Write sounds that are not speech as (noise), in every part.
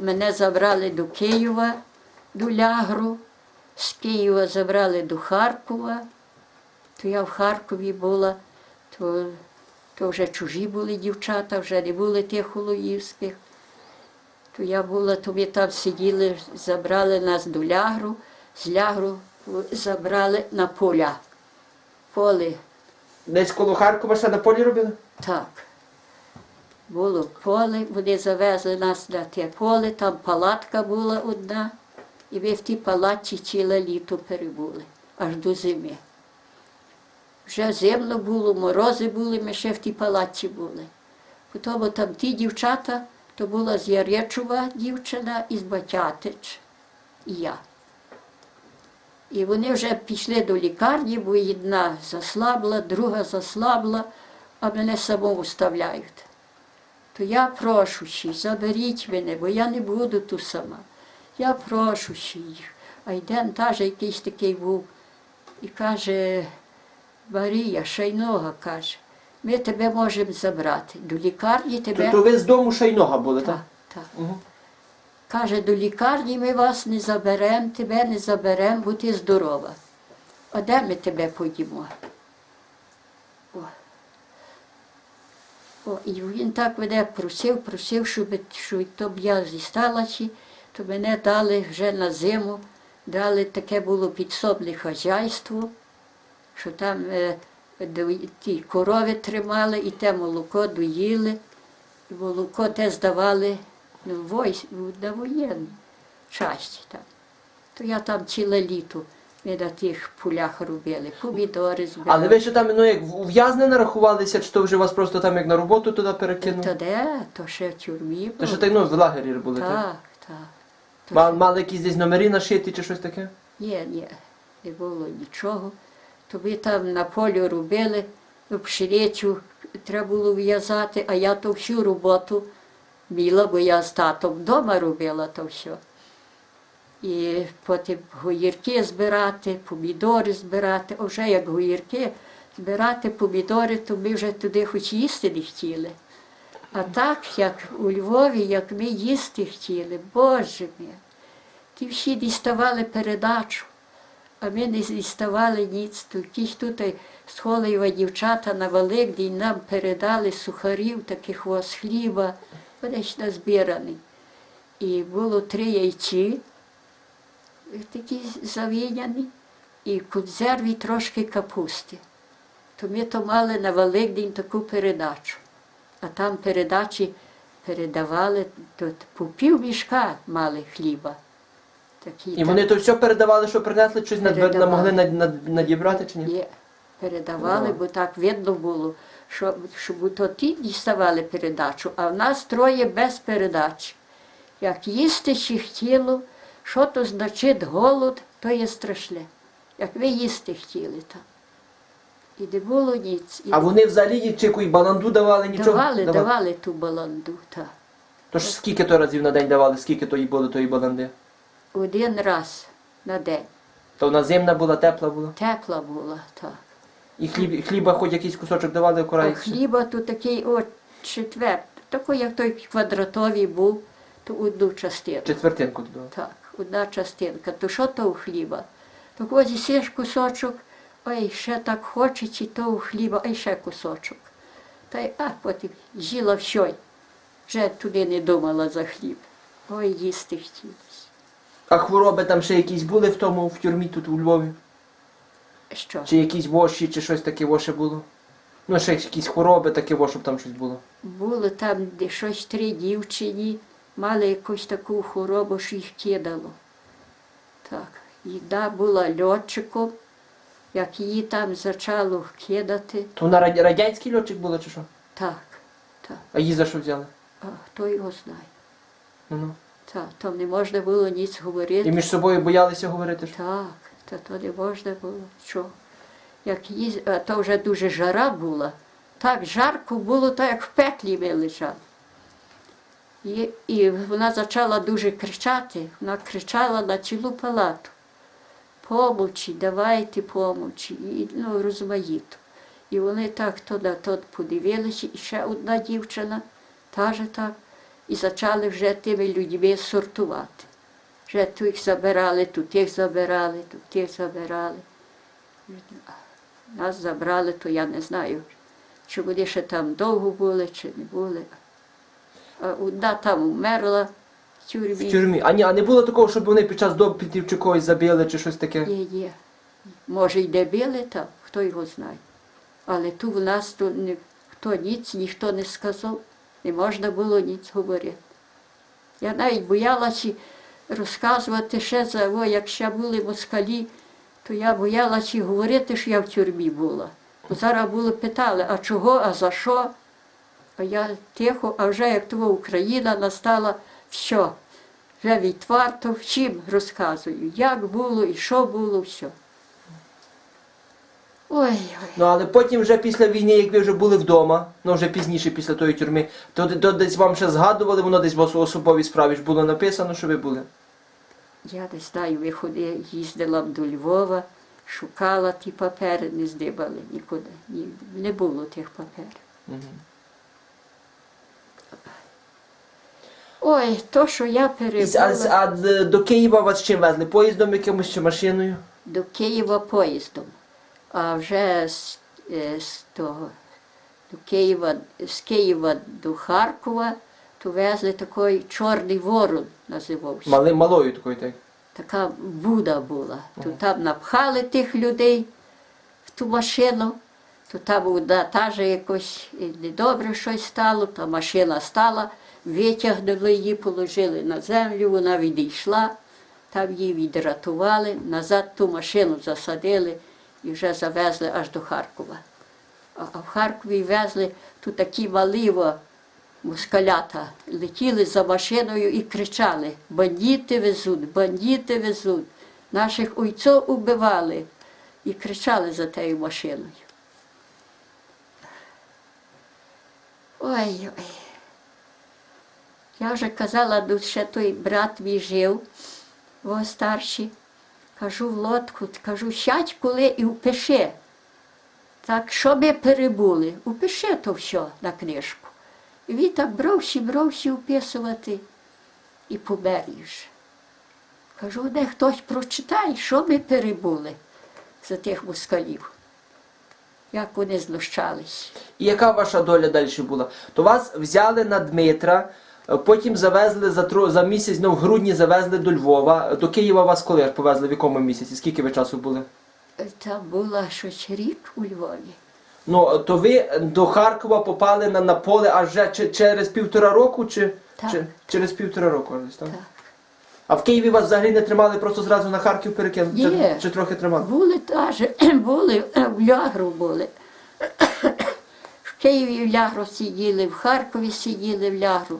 Мене забрали до Києва, до Лягру, з Києва забрали до Харкова. То я в Харкові була, то, то вже чужі були дівчата, вже не були тих холоївських. То я була, то ми там сиділи, забрали нас до Лягру, з Лягру забрали на поля. Поле Десь коло Харкова ще на полі робили? так. Було поле, вони завезли нас на те поле, там палатка була одна, і ми в тій палатці ціле літо перебули, аж до зими. Вже зимно було, морози були, ми ще в тій палатці були. Потім там ті дівчата, то була з Яречова дівчина і з Батятич, і я. І вони вже пішли до лікарні, бо одна заслабла, друга заслабла, а мене саму вставляють. То я прошу ще, заберіть мене, бо я не буду тут сама. Я прошу ще їх. А йден теж якийсь такий був і каже, Марія, Шайнога каже, ми тебе можемо забрати. До лікарні тебе. То, то ви з дому Шайнога були, так? Так, так. Угу. Каже, до лікарні ми вас не заберемо, тебе не заберемо, бо ти здорова. А де ми тебе поїмо? О. О, і він так мене просив, просив, щоб, щоб то б я зісталася, то мене дали вже на зиму, дали таке було підсобне хазяйство, що там е, ті корови тримали і те молоко доїли. І молоко те здавали ну, войс, на воєнну часть. Там. То я там ціле літо ми на тих полях робили, помідори збирали. Але ви ще там, ну як ув'язнена рахувалися, чи то вже вас просто там як на роботу туди перекинули? Та де, то ще в тюрмі було. То ще так, ну, в лагері були, так? Так, так. То Ма- ще- Мали якісь десь номери нашиті чи щось таке? Ні, ні, не було нічого. То ми там на полі робили, ну, пшеницю треба було в'язати, а я то всю роботу міла, бо я з татом вдома робила то все. І потім гуїрки збирати, помідори збирати. А вже як гуїрки збирати помідори, то ми вже туди хоч їсти не хотіли. А так, як у Львові, як ми їсти хотіли, Боже мій, ті всі діставали передачу, а ми не діставали ніц. То тут з Холеєва дівчата на Великдень нам передали сухарів, таких ось хліба, вони ж назбираний. І було три яйці, такі завіняні, і консерві трошки капусти. То ми то мали на Великдень таку передачу. А там передачі передавали, то по пів мішка мали хліба. Такі, І вони то все передавали, що принесли, щось надбер- Передавали. могли над- над- надібрати чи ні? Є, передавали, бо так видно було, що, щоб то ті діставали передачу, а в нас троє без передачі. Як їсти ще хотіло, що то значить голод, то є страшне. Як ви їсти хотіли там. І не було ніц. І А вони взагалі їй чи баланду давали, нічого? давали, давали ту баланду. Так. Тож скільки то разів на день давали, скільки то їй було тої баланди? Один раз на день. То вона зимна була, тепла була. Тепла була, так. І хліб, хліба хоч якийсь кусочок давали окорай. хліба то такий от четвер, такий, як той квадратовий був, то одну частину. Четвертинку туди. Так, одна частинка. То що то у хліба? То ось з'їсиш кусочок, ой, ще так хочеться, то у хліба, ай ще кусочок. Та й а потім з'їла все. Вже туди не думала за хліб. Ой, їсти хотілося. А хвороби там ще якісь були в тому, в тюрмі тут у Львові? Що? Чи якісь воші, чи щось таке воше було? Ну, ще якісь хвороби таке, во, щоб там щось було. Було там де щось три дівчині, мали якусь таку хворобу, що їх кидало. Так, їда була льотчиком, як її там почало кидати, То вона радянський льотчик була чи що? так, так, А її за що взяли? а хто його знає. Ну, ну. Так, там не можна було ніц говорити. І між собою боялися говорити, що? Так, та то не можна було. Що? Як їз... а то вже дуже жара була. Так жарко було, так як в пеклі ми лежали. І, вона почала дуже кричати, вона кричала на цілу палату. Помочі, давайте помочі, і, ну, розмаїто. І вони так то на то подивилися, і ще одна дівчина, та же так. і почали вже тими людьми сортувати. Вже тих забирали, тут тих забирали, тут тих забирали. Нас забрали, то я не знаю, чи вони ще там довго були, чи не були. Одна там умерла в тюрмі. В тюрмі. А ні, а не було такого, щоб вони під час допитів чи когось забили, чи щось таке? Є, є. Може, й де били там, хто його знає. Але ту в нас то не, хто ніц, ніхто не сказав, не можна було ніц говорити. Я навіть боялася розказувати ще за, о, як ще були москалі, то я боялася говорити, що я в тюрмі була. Бо зараз були питали, а чого, а за що? А я тихо, а вже як того Україна настала, все. Вже відверто всім розказую, як було і що було, все. Ой, ой. Ну але потім вже після війни, як ви вже були вдома, ну вже пізніше після тої тюрми, то, то десь вам ще згадували, воно десь в особовій справі ж було написано, що ви були. Я не знаю, виходи, їздила до Львова, шукала ті папери, не здибали нікуди. Ні, не було тих паперів. Мгм. Ой, то, що я А, з- перебула а до Києва вас чим везли? Поїздом якимось чи машиною? до Києва поїздом, а вже з, е, з того, до Києва, з Києва до Харкова, то везли такий чорний ворон називався. Мали, малою такою, так. така буда була. То там напхали тих людей в ту машину, то там одна та же якось і недобре щось стало, та машина стала, витягнули її, положили на землю, вона відійшла, там її відрятували, назад ту машину засадили і вже завезли аж до Харкова. А в Харкові везли тут такі маливо москалята летіли за машиною і кричали: бандити везуть, бандити везуть. Наших уйців убивали і кричали за тією машиною. Ой, ой. Я вже казала, ще той брат мій жив, во старший. Кажу в лодку, кажу, сядь коли і впиши. Так, що ми перебули? Упиши то все на книжку. І він так брався, брався вписувати і помер. Кажу, де хтось прочитає, що ми перебули за тих москалів. Як вони знущались. І яка ваша доля далі була? То вас взяли на Дмитра, потім завезли за, тро- за місяць, ну в грудні завезли до Львова. До Києва вас коли ж повезли, в якому місяці? Скільки ви часу були? Там була щось рік у Львові. Ну, то ви до Харкова попали на, на поле аж вже чи- через півтора року, чи, Так. чи через півтора року аж десь, так? Так. А в Києві вас взагалі не тримали, просто зразу на Харків перекинули? Ні. Чи, чи трохи тримали? Були теж, (clears throat) були е, в Лягру були. (clears throat) В Києві в Лягру сиділи, в Харкові сиділи в Лягру.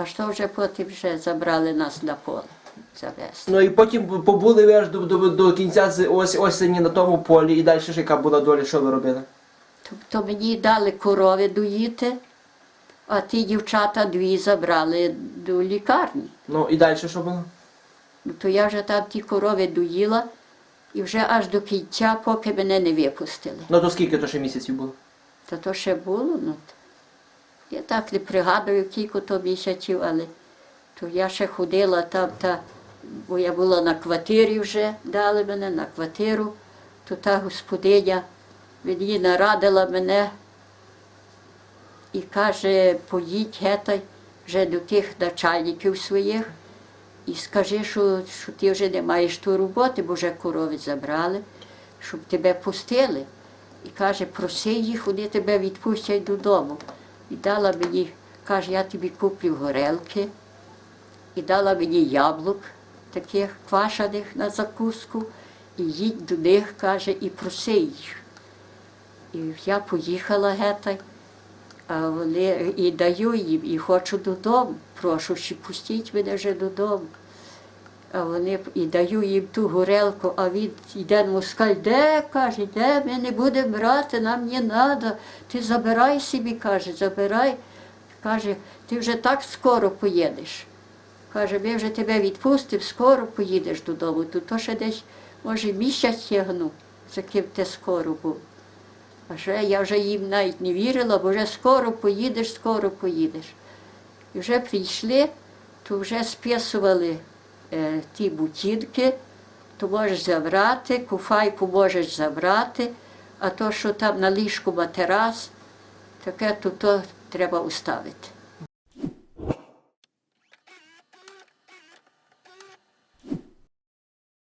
А що вже потім вже забрали нас на поле. Завезли. Ну і потім побули ви аж до, до, до кінця з ось, осені на тому полі, і далі ж яка була доля, що ви робили? Тобто мені дали корови доїти, а ті дівчата дві забрали до лікарні. Ну і далі що було? Ну, то я вже там ті корови доїла і вже аж до кінця, поки мене не випустили. Ну то скільки то ще місяців було? Та то ще було, ну. Я так не пригадую, кілько то місяців, але то я ще ходила там, та, бо я була на квартирі вже, дали мене на квартиру, то та господиня мені нарадила мене і каже, поїдь гетай вже до тих начальників своїх і скажи, що, що ти вже не маєш ту роботи, бо вже корови забрали, щоб тебе пустили. І каже, проси їх, вони тебе відпустять додому. І дала мені, каже, я тобі куплю горелки. І дала мені яблук таких квашених на закуску. І їдь до них, каже, і проси їх. І я поїхала гетай, а вони і даю їм, і хочу додому. Прошу, що пустіть мене вже додому. А вони і даю їм ту горелку, а він йде москаль, де каже, де ми не будемо брати, нам не треба. Ти забирай собі, каже, забирай. Каже, ти вже так скоро поїдеш. Каже, ми вже тебе відпустимо, скоро поїдеш додому. Тут то ще десь, може, місяць тягну, за ким ти скоро був. А ще я вже їм навіть не вірила, бо вже скоро поїдеш, скоро поїдеш. І вже прийшли, то вже списували ті бутінки, то можеш забрати, куфайку можеш забрати, а то, що там на ліжку матерас, таке то, то треба уставити.